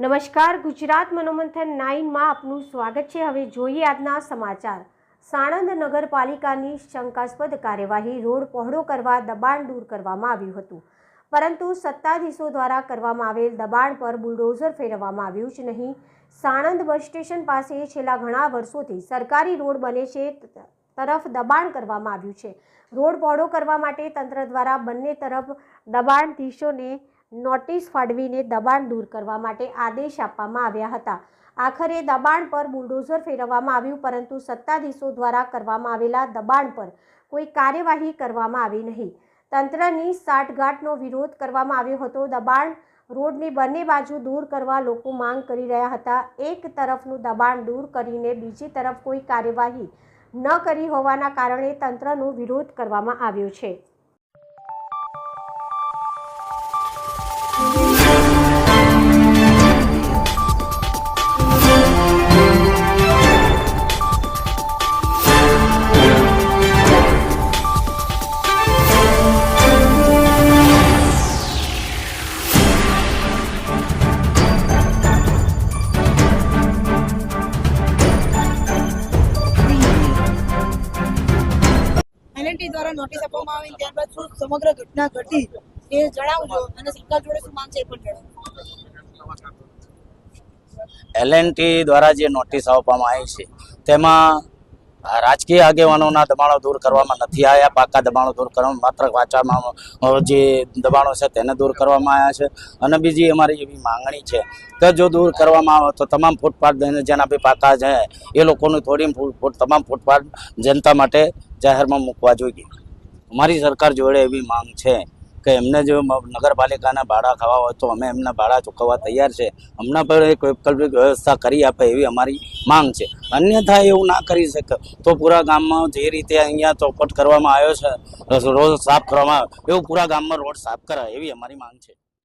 નમસ્કાર, ગુજરાત મનોમંથન નાઇનમાં આપનું સ્વાગત છે. હવે જોઈએ આજના સમાચાર. સાણંદ નગરપાલિકાની શંકાસ્પદ કાર્યવાહી રોડ પહોળો કરવા દબાણ દૂર કરવામાં આવ્યું હતું. પરંતુ સત્તાધીશો દ્વારા કરવામાં આવેલ દબાણ પર બુલડોઝર ફેરવવામાં આવ્યું જ નહીં. સાણંદ બસ સ્ટેશન પાસે છેલ્લા ઘણા વર્ષોથી સરકારી રોડ બને છે તરફ દબાણ કરવામાં આવ્યું છે. રોડ પહોળો કરવા માટે તંત્ર દ્વારા બંને તરફ દબાણધીશોને નોટિસ ફાળવીને દબાણ દૂર કરવા માટે આદેશ આપવામાં આવ્યા હતા. આખરે દબાણ પર બુલડોઝર ફેરવવામાં આવ્યું, પરંતુ સત્તાધીશો દ્વારા કરવામાં આવેલા દબાણ પર કોઈ કાર્યવાહી કરવામાં આવી નહીં. તંત્રની સાઠગાંઠનો વિરોધ કરવામાં આવ્યો હતો. દબાણ રોડની બંને બાજુ દૂર કરવા લોકો માંગ કરી રહ્યા હતા. એક તરફનું દબાણ દૂર કરીને બીજી તરફ કોઈ કાર્યવાહી ન કરી હોવાના કારણે તંત્રનો વિરોધ કરવામાં આવ્યો છે. એલએનટી દ્વારા નોટિસ આપવામાં આવી ત્યારબાદ શું સમગ્ર ઘટના ઘટી એ જણાવજો અને સરકાર જોડે શું માંગ છે એ પણ જણાવજો. એલએનટી દ્વારા જે નોટિસ આપવામાં આવી છે, તેમાં રાજકીય આગેવાનોના દબાણો દૂર કરવામાં નથી આવ્યા. પાકા દબાણો દૂર કરવામાં માત્ર વાંચવામાં જે દબાણો છે તેને દૂર કરવામાં આવ્યા છે. અને બીજી અમારી એવી માંગણી છે કે જો દૂર કરવામાં આવે તો તમામ ફૂટપાથ જેના બી પાકા છે, એ લોકોનું થોડી તમામ ફૂટપાથ જનતા માટે જાહેરમાં મૂકવા જોઈએ. અમારી સરકાર જોડે એવી માંગ છે કે એમને જો નગરપાલિકાના ભાડા ખાવા હોય તો અમે એમના ભાડા ચૂકવવા તૈયાર છે. હમણાં પણ એક વૈકલ્પિક વ્યવસ્થા કરી આપે એવી અમારી માંગ છે. અન્યથા એવું ના કરી શકે. તો પૂરા ગામમાં જે રીતે અહીંયા ચોપટ કરવામાં આવ્યો છે, રોડ સાફ કરવામાં આવ્યો, એવું પૂરા ગામમાં રોડ સાફ કરાય એવી અમારી માંગ છે.